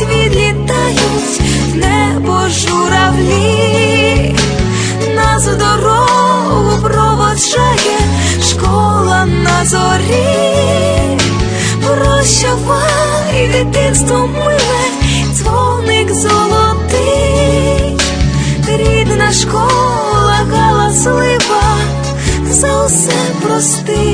Відлітають, відлітають в небо журавлі, нас в проводжає школа на зорі. Прощавай, дитинство миле, дзвоник золотий, рідна школа галаслива, за усе прости.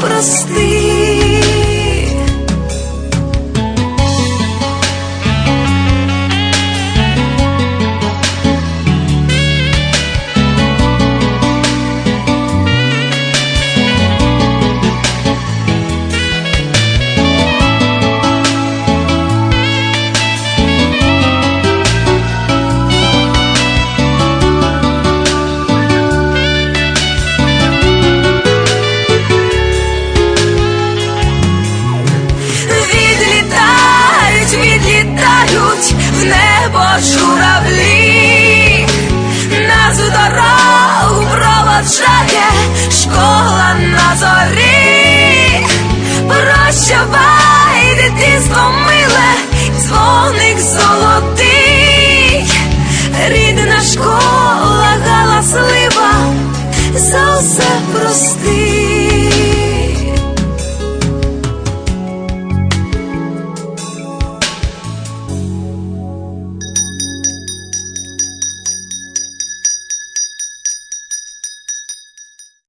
Прости. Небо журавлі, нас дорогу проводжає школа